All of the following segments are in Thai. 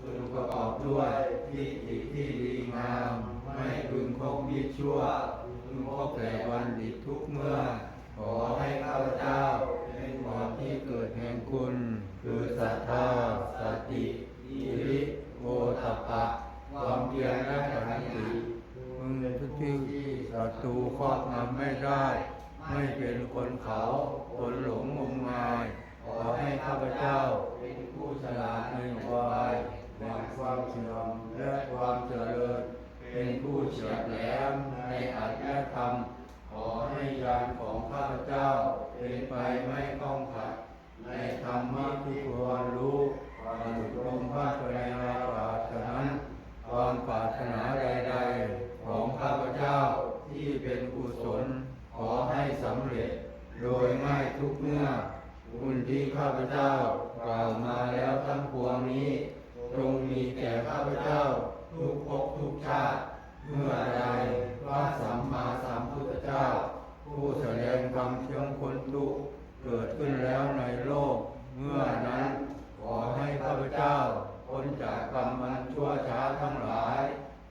พึงประกอบด้วยทิฏฐิที่ดีงามไม่พึงคงมีชั่วพึงพบแต่วันดีทุกเมื่อ ขอให้ข้าพเจ้าเป็นหมอที่เกิดแห่งคุณ คือศรัทธาสติอิริโอตัปะความเพียรและขันติมึงเป็นผู้ที่ศัตรูครอบงำไม่ได้ ไม่เป็นคนเขาคนหลงงมา ความเสื่อมและความเจริญ เป็นผู้เฉียบแหลมในอัตถธรรม ขอให้ยานของข้าพเจ้า เป็นไปไม่ต้องขัด ในธรรมะที่ควรรู้ความหลุดลมพระปริยาปรารถนั้นความปรารถนาใดๆ ของข้าพเจ้าที่เป็นกุศล ขอให้สำเร็จ โดยไม่ทุกเมื่อบุญที่ข้าพเจ้ากล่าวมาแล้วทั้งปวงนี้ จงมีแก่ข้าพเจ้า ทุกภพทุกชาติ เมื่อใดพระสัมมาสัมพุทธเจ้า ผู้แสดงคำเชื่องคนทุกเกิดขึ้นแล้วในโลก เมื่อนั้น ขอให้ข้าพเจ้าพ้นจากกรรมมันชั่วช้าทั้งหลาย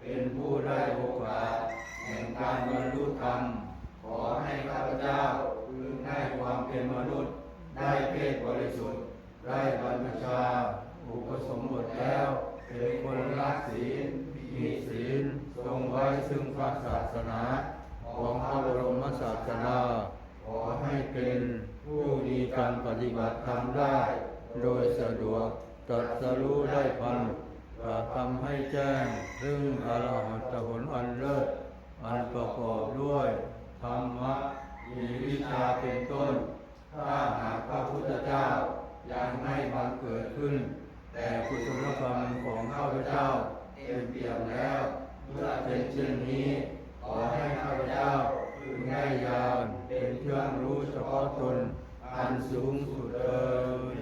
เป็นผู้ได้โอกาสแห่งการบรรลุธรรม ขอให้ข้าพเจ้าพึงได้ความเป็นมนุษย์ ได้เพศบริสุทธิ์ ได้บรรพชา อุปสมบทแล้ว เป็นคนรักศีล มีศีล ทรงไว้ซึ่งพระศาสนา ของพระบรมศาสนา ขอให้เป็นผู้มีการปฏิบัติธรรมได้ โดยสะดวกตรัสรู้ได้พันกระทำให้แจ้ง ซึ่งอรหัตผลอันเลิศ อันประกอบด้วย ธรรมะ มีวิชาเป็นต้น ถ้าหากพระพุทธเจ้ายังไม่บังเกิดขึ้น แต่กุศลกรรมของข้าพเจ้าเต็มเปี่ยมแล้วเมื่อเป็นเช่นนี้ขอให้ข้าพเจ้าพึงได้ยานเป็นเครื่องรู้เฉพาะตนอันสูงสุดเดิน